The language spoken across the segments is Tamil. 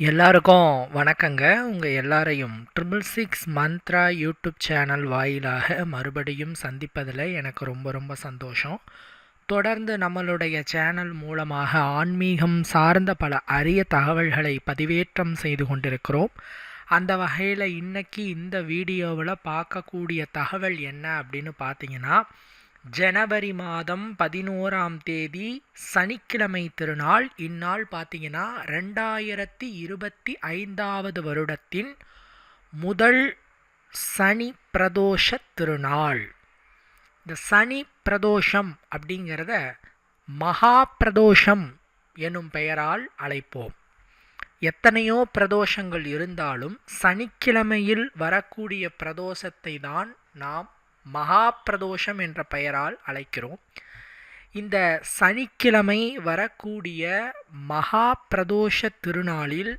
எல்லாருக்கும் வணக்கங்க. உங்கள் எல்லாரையும் triple six Mantra YouTube channel வாயிலாக மறுபடியும் சந்திப்பதில் எனக்கு ரொம்ப ரொம்ப சந்தோஷம். தொடர்ந்து நம்மளுடைய சேனல் மூலமாக ஆன்மீகம் சார்ந்த பல அரிய தகவல்களை பதிவேற்றம் செய்து கொண்டிருக்கிறோம். அந்த வகையில் இன்றைக்கி இந்த வீடியோவில் பார்க்கக்கூடிய தகவல் என்ன அப்படின்னு பார்த்தீங்கன்னா ஜனவரி மாதம் பதினோராம் தேதி சனிக்கிழமை திருநாள். இந்நாள் பார்த்தீங்கன்னா ரெண்டாயிரத்தி இருபத்தி ஐந்தாவது வருடத்தின் முதல் சனி பிரதோஷ திருநாள். இந்த சனி பிரதோஷம் அப்படிங்கிறத மகா பிரதோஷம் எனும் பெயரால் அழைப்போம். எத்தனையோ பிரதோஷங்கள் இருந்தாலும் சனிக்கிழமையில் வரக்கூடிய பிரதோஷத்தை தான் நாம் மகா பிரதோஷம் என்ற பெயரால் அழைக்கிறோம். இந்த சனிக்கிழமை வரக்கூடிய மகா பிரதோஷ திருநாளில்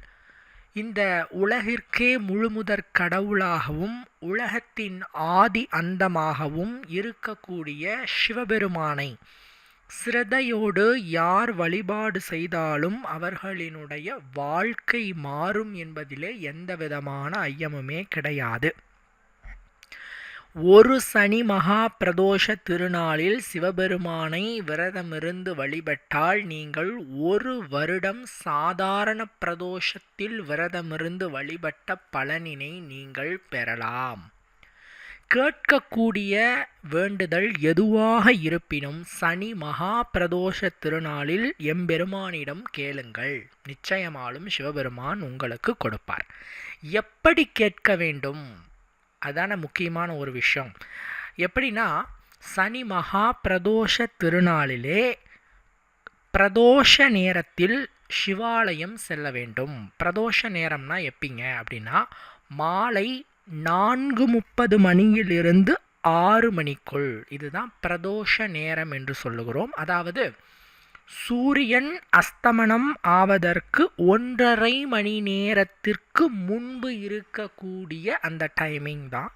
இந்த உலகிற்கே முழுமுதற் கடவுளாகவும் உலகத்தின் ஆதி அந்தமாகவும் இருக்கக்கூடிய சிவபெருமானை சிரதையோடு யார் வழிபாடு செய்தாலும் அவர்களினுடைய வாழ்க்கை மாறும் என்பதிலே எந்தவிதமான ஐயமுமே கிடையாது. ஒரு சனி மகா பிரதோஷ திருநாளில் சிவபெருமானை விரதமிருந்து வழிபட்டால் நீங்கள் ஒரு வருடம் சாதாரண பிரதோஷத்தில் விரதமிருந்து வழிபட்ட பலனினை நீங்கள் பெறலாம். கேட்கக்கூடிய வேண்டுதல் எதுவாக இருப்பினும் சனி மகா பிரதோஷ திருநாளில் எம்பெருமானிடம் கேளுங்கள். நிச்சயமாலும் சிவபெருமான் உங்களுக்கு கொடுப்பார். எப்படி கேட்க வேண்டும்? அதான முக்கியமான ஒரு விஷயம். எப்படின்னா சனி மகா பிரதோஷ திருநாளிலே பிரதோஷ நேரத்தில் சிவாலயம் செல்ல வேண்டும். பிரதோஷ நேரம்னா எப்படிங்க அப்படின்னா மாலை நான்கு முப்பது மணியிலிருந்து ஆறு மணிக்குள். இதுதான் பிரதோஷ நேரம் என்று சொல்லுகிறோம். அதாவது சூரியன் அஸ்தமனம் ஆவதற்கு ஒன்றரை மணி நேரத்திற்கு முன்பு இருக்கக்கூடிய அந்த டைமிங் தான்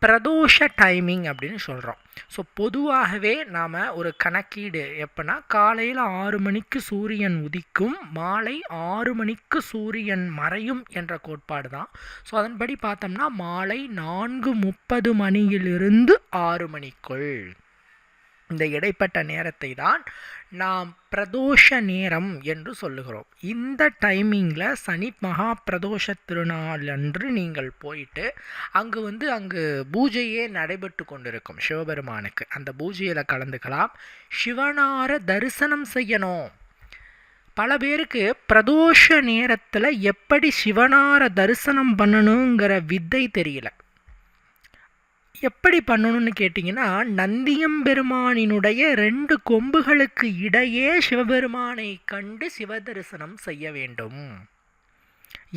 பிரதோஷ டைமிங் அப்படின்னு சொல்கிறோம் ஸோ பொதுவாகவே நாம் ஒரு கணக்கீடு எப்போனா காலையில் ஆறு மணிக்கு சூரியன் உதிக்கும் மாலை ஆறு மணிக்கு சூரியன் மறையும் என்ற கோட்பாடு தான். ஸோ அதன்படி பார்த்தோம்னா மாலை நான்கு முப்பது மணியிலிருந்து ஆறு மணிக்குள். இந்த இடைப்பட்ட நேரத்தை தான் நாம் பிரதோஷ நேரம் என்று சொல்லுகிறோம். இந்த டைமிங்கில் சனி மகா பிரதோஷ திருநாள் அன்று நீங்கள் போயிட்டு அங்கு வந்து அங்கு பூஜையே நடைபெற்று கொண்டிருக்கும் சிவபெருமானுக்கு. அந்த பூஜையில் கலந்துக்கலாம். சிவனார தரிசனம் செய்யணும். பல பேருக்கு பிரதோஷ நேரத்தில் எப்படி சிவனார தரிசனம் பண்ணணுங்கிற வித்தை தெரியல. எப்படி பண்ணணும்னு கேட்டிங்கன்னா நந்தியம்பெருமானினுடைய ரெண்டு கொம்புகளுக்கு இடையே சிவபெருமானை கண்டு சிவதரிசனம் செய்ய வேண்டும்.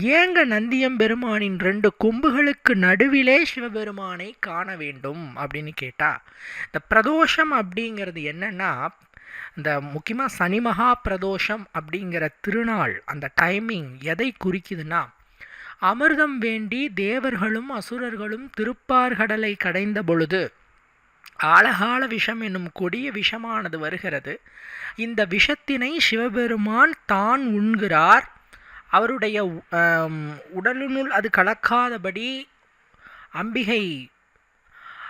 ஏங்க நந்தியம்பெருமானின் ரெண்டு கொம்புகளுக்கு நடுவிலே சிவபெருமானை காண வேண்டும் அப்படின்னு கேட்டால் இந்த பிரதோஷம் அப்படிங்கிறது என்னென்னா இந்த முக்கியமாக சனி மகா பிரதோஷம் அப்படிங்கிற திருநாள் அந்த டைமிங் எதை குறிக்குதுன்னா அமிர்தம் வேண்டி தேவர்களும் அசுரர்களும் திருப்பார்கடலை கடைந்த பொழுது ஆழகால விஷம் என்னும் கொடிய விஷமானது வருகிறது. இந்த விஷத்தினை சிவபெருமான் தான் உண்கிறார். அவருடைய உடலினுள் அது கலக்காதபடி அம்பிகை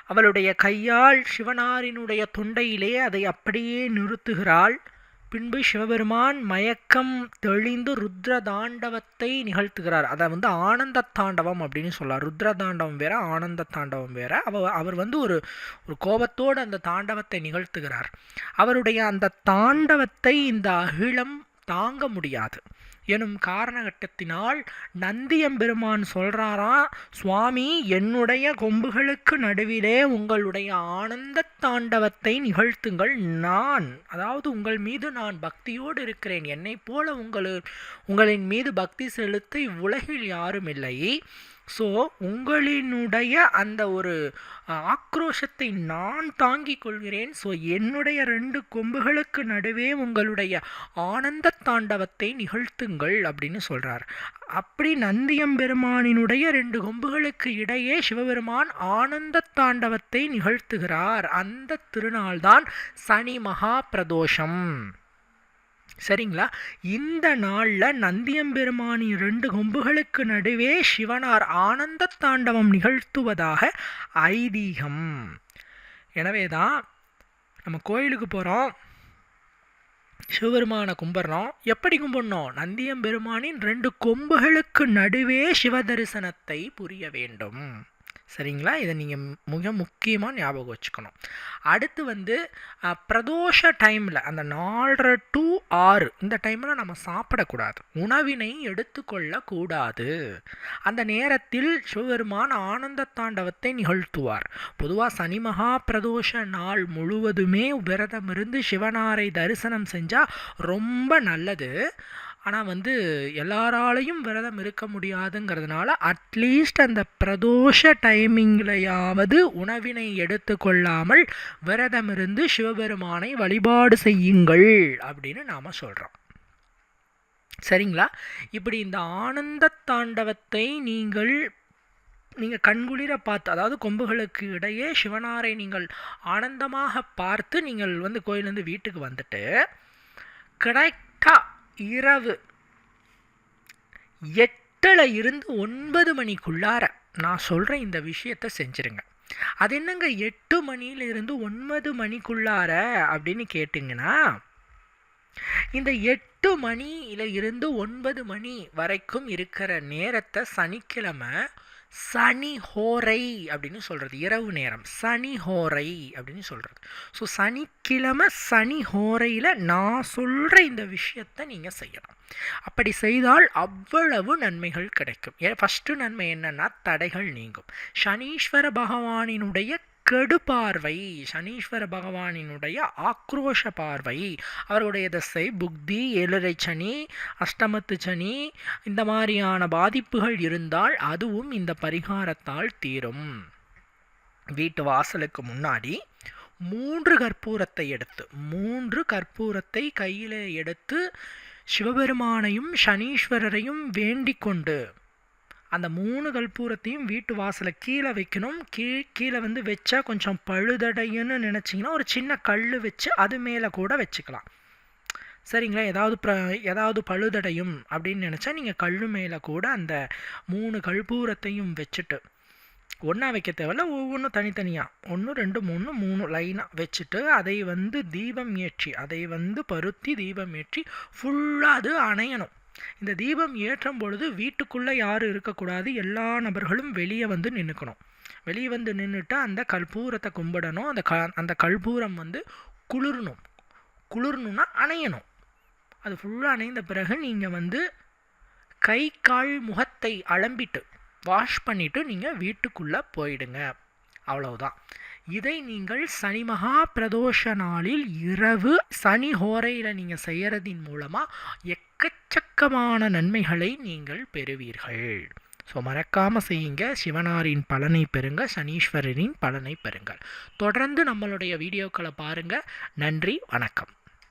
அவளுடைய கையால் சிவனாரினுடைய தொண்டையிலே அதை அப்படியே நிறுத்துகிறாள். பின்பு சிவபெருமான் மயக்கம் தெளிந்து ருத்ர தாண்டவத்தை நிகழ்த்துகிறார். அதை வந்து ஆனந்த தாண்டவம் அப்படின்னு சொல்லலாம் ருத்ர தாண்டவம் வேற ஆனந்த தாண்டவம் வேற. அவ அவர் வந்து ஒரு ஒரு கோபத்தோடு அந்த தாண்டவத்தை நிகழ்த்துகிறார். அவருடைய அந்த தாண்டவத்தை இந்த அகிலம் தாங்க முடியாது. எனும் காரணகட்டத்தினால் நந்தியம்பெருமான் சொல்கிறாராம் சுவாமி என்னுடைய கொம்புகளுக்கு நடுவிலே உங்களுடைய ஆனந்த தாண்டவத்தை நிகழ்த்துங்கள் நான். அதாவது உங்கள் மீது நான் பக்தியோடு இருக்கிறேன். என்னை போல உங்கள் உங்களின் மீது பக்தி செலுத்த இவ்வுலகில் யாரும் இல்லை ஸோ உங்களினுடைய அந்த ஒரு ஆக்ரோஷத்தை நான் தாங்கிக் கொள்கிறேன். ஸோ என்னுடைய ரெண்டு கொம்புகளுக்கு நடுவே உங்களுடைய ஆனந்த தாண்டவத்தை நிகழ்த்துங்கள். அப்படின்னு சொல்கிறார் அப்படி நந்தியம்பெருமானினுடைய ரெண்டு கொம்புகளுக்கு இடையே சிவபெருமான் ஆனந்த தாண்டவத்தை நிகழ்த்துகிறார். அந்த திருநாள்தான் சனி மகா பிரதோஷம். சரிங்களா? இந்த நாளில் நந்தியம்பெருமானின் ரெண்டு கொம்புகளுக்கு நடுவே சிவனார் ஆனந்த தாண்டவம் நிகழ்த்துவதாக ஐதீகம். எனவே தான் நம்ம கோயிலுக்கு போகிறோம் சிவபெருமானை கும்பிட்றோம். எப்படி கும்பிடணும்? நந்தியம்பெருமானின் ரெண்டு கொம்புகளுக்கு நடுவே சிவ தரிசனத்தை புரிய வேண்டும். சரிங்களா? இதை நீங்கள் மிக முக்கியமாக ஞாபகம் வச்சுக்கணும். அடுத்து வந்து பிரதோஷ டைமில் அந்த நாலரை டு ஆறு இந்த டைமில் நம்ம சாப்பிடக்கூடாது. உணவினை எடுத்துக்கொள்ளக்கூடாது. அந்த நேரத்தில் சிவபெருமான் ஆனந்த தாண்டவத்தை நிகழ்த்துவார். பொதுவாக சனி மகா பிரதோஷ நாள் முழுவதுமே விரதம் இருந்து சிவனாரை தரிசனம் செஞ்சால் ரொம்ப நல்லது. ஆனால் வந்து எல்லாராலையும் விரதம் இருக்க முடியாதுங்கிறதுனால அட்லீஸ்ட் அந்த பிரதோஷ டைமிங்லையாவது உணவினை எடுத்துக்கொள்ளாமல் விரதம் இருந்து சிவபெருமானை வழிபாடு செய்யுங்கள் அப்படின்னு நாம் சொல்கிறோம் சரிங்களா? இப்படி இந்த ஆனந்த தாண்டவத்தை நீங்கள் நீங்கள் கண்குளிர பார்த்து அதாவது கொம்புகளுக்கு இடையே சிவனாரை நீங்கள் ஆனந்தமாக பார்த்து நீங்கள் வந்து கோயிலேருந்து வீட்டுக்கு வந்துட்டு கரெக்டாக இரவு. எட்டில் இருந்து ஒன்பது மணிக்குள்ளார நான் சொல்கிற இந்த விஷயத்த செஞ்சுருங்க. அது என்னங்க எட்டு மணியிலிருந்து ஒன்பது மணிக்குள்ளார அப்படின்னு கேட்டிங்கன்னா இந்த எட்டு மணியில் இருந்து ஒன்பது மணி வரைக்கும் இருக்கிற நேரத்தை சனிக்கிழமை சனி ஹோரை அப்படின்னு சொல்கிறது இரவு நேரம். சனி ஹோரை அப்படின்னு சொல்கிறது ஸோ சனிக்கிழமை சனி ஹோரையில் நான் சொல்கிற இந்த விஷயத்தை நீங்கள் செய்யலாம். அப்படி செய்தால் அவ்வளவு நன்மைகள் கிடைக்கும். ஏ ஃபஸ்ட்டு நன்மை என்னென்னா தடைகள் நீங்கும். சனீஸ்வர பகவானினுடைய கெடு பார்வை சனீஸ்வர பகவானினுடைய ஆக்ரோஷ பார்வை அவருடைய தசை புக்தி ஏழரை சனி அஷ்டமத்து சனி இந்த மாதிரியான பாதிப்புகள் இருந்தால் அதுவும் இந்த பரிகாரத்தால் தீரும். வீட்டு வாசலுக்கு முன்னாடி மூன்று கற்பூரத்தை எடுத்து மூன்று கற்பூரத்தை கையில் எடுத்து சிவபெருமானையும் சனீஸ்வரரையும் வேண்டிக் கொண்டு அந்த மூணு கற்பூரத்தையும் வீட்டு வாசலை கீழே வைக்கணும். கீ கீழே வந்து வச்சா கொஞ்சம் பழுதடையுன்னு நினச்சிங்கன்னா ஒரு சின்ன கல் வச்சு அது மேலே கூட வச்சுக்கலாம். சரிங்களா? ஏதாவது ப்ர ஏதாவது பழுதடையும் அப்படின்னு நினச்சா நீங்கள் கல் மேலே கூட அந்த மூணு கற்பூரத்தையும் வச்சுட்டு ஒன்றா வைக்க தேவையில்ல ஒவ்வொன்றும் தனித்தனியாக ஒன்று ரெண்டு மூணு மூணு லைனாக வச்சுட்டு அதை வந்து தீபம் ஏற்றி அதை வந்து பருத்தி தீபம் ஏற்றி ஃபுல்லாக அது அணையணும். இந்த தீபம் ஏற்றும் பொழுது வீட்டுக்குள்ளே யாரும் இருக்கக்கூடாது. எல்லா நபர்களும் வெளியே வந்து நின்றுக்கணும் வெளியே வந்து நின்றுட்டு அந்த கற்பூரத்தை கும்பிடணும். அந்த க அந்த கற்பூரம் வந்து குளிரணும். குளிரணும்னா அணையணும். அது ஃபுல்லாக அணைந்த பிறகு நீங்கள் வந்து கை கால் முகத்தை அலம்பிட்டு வாஷ் பண்ணிவிட்டு நீங்கள் வீட்டுக்குள்ளே போயிடுங்க. அவ்வளவுதான். இதை நீங்கள் சனி மகா பிரதோஷ நாளில் இரவு சனி ஹோரையில் நீங்கள் செய்கிறதின் மூலமாக எக்கச்சக்கமான நன்மைகளை நீங்கள் பெறுவீர்கள். ஸோ மறக்காமல் செய்யுங்க. சிவனாரின் பலனை பெறுங்க. சனீஸ்வரரின் பலனை பெறுங்கள். தொடர்ந்து நம்மளுடைய வீடியோக்களை பாருங்கள் நன்றி. வணக்கம்.